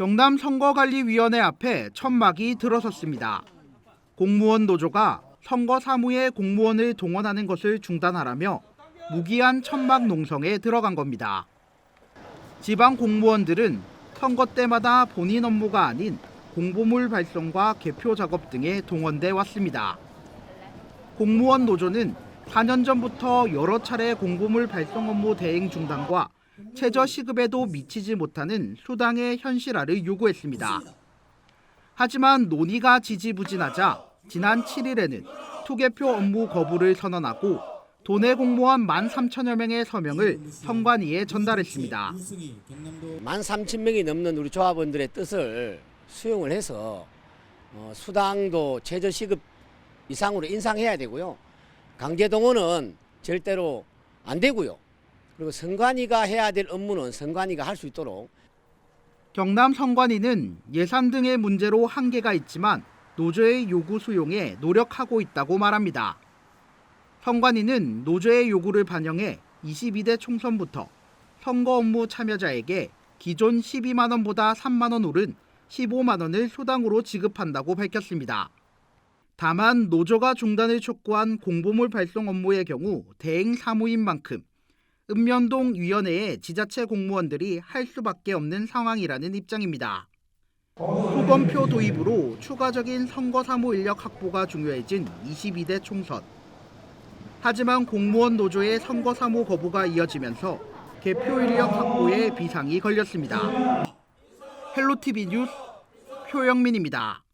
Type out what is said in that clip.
경남 선거관리위원회 앞에 천막이 들어섰습니다. 공무원 노조가 선거 사무에 공무원을 동원하는 것을 중단하라며 무기한 천막 농성에 들어간 겁니다. 지방 공무원들은 선거 때마다 본인 업무가 아닌 공보물 발송과 개표 작업 등에 동원돼 왔습니다. 공무원 노조는 4년 전부터 여러 차례 공보물 발송 업무 대행 중단과 최저 시급에도 미치지 못하는 수당의 현실화를 요구했습니다. 하지만 논의가 지지부진하자 지난 7일에는 투개표 업무 거부를 선언하고 도내 공무원 1만 3천여 명의 서명을 선관위에 전달했습니다. 13,000명이 넘는 우리 조합원들의 뜻을 수용을 해서 어, 수당도 최저 시급 이상으로 인상해야 되고요. 강제 동원은 절대로 안 되고요. 그리고 선관위가 해야 될 업무는 선관위가 할 수 있도록 경남 선관위는 예산 등의 문제로 한계가 있지만 노조의 요구 수용에 노력하고 있다고 말합니다. 선관위는 노조의 요구를 반영해 22대 총선부터 선거 업무 참여자에게 기존 12만 원보다 3만 원 오른 15만 원을 수당으로 지급한다고 밝혔습니다. 다만 노조가 중단을 촉구한 공보물 발송 업무의 경우 대행 사무인 만큼 읍면동 위원회의 지자체 공무원들이 할 수밖에 없는 상황이라는 입장입니다. 후검표 도입으로 추가적인 선거 사무 인력 확보가 중요해진 22대 총선. 하지만 공무원 노조의 선거 사무 거부가 이어지면서 개표 인력 확보에 비상이 걸렸습니다. 헬로티비 뉴스 표영민입니다.